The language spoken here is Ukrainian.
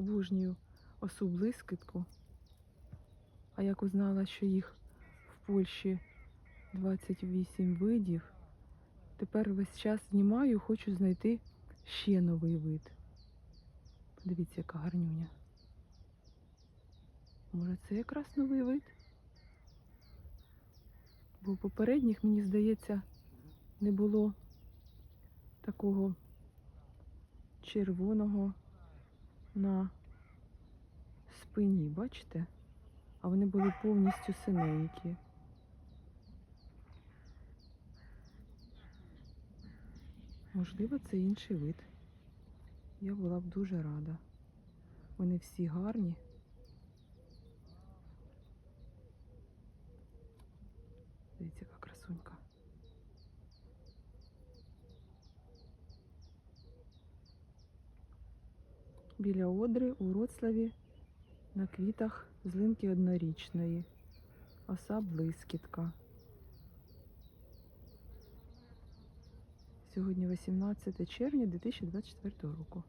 обожнюю осу блискітку. А як узнала, що їх в Польщі 28 видів, тепер весь час знімаю, хочу знайти ще новий вид. Подивіться, яка гарнюня. Може, це якраз новий вид? Бо попередніх, мені здається, не було такого червоного на спині, бачите? А вони були повністю синенькі. Можливо, це інший вид. Я була б дуже рада. Вони всі гарні. Біля Одри у Роцлаві на квітах злинки однорічної. Оса блискітка. Сьогодні 18 червня 2024 року.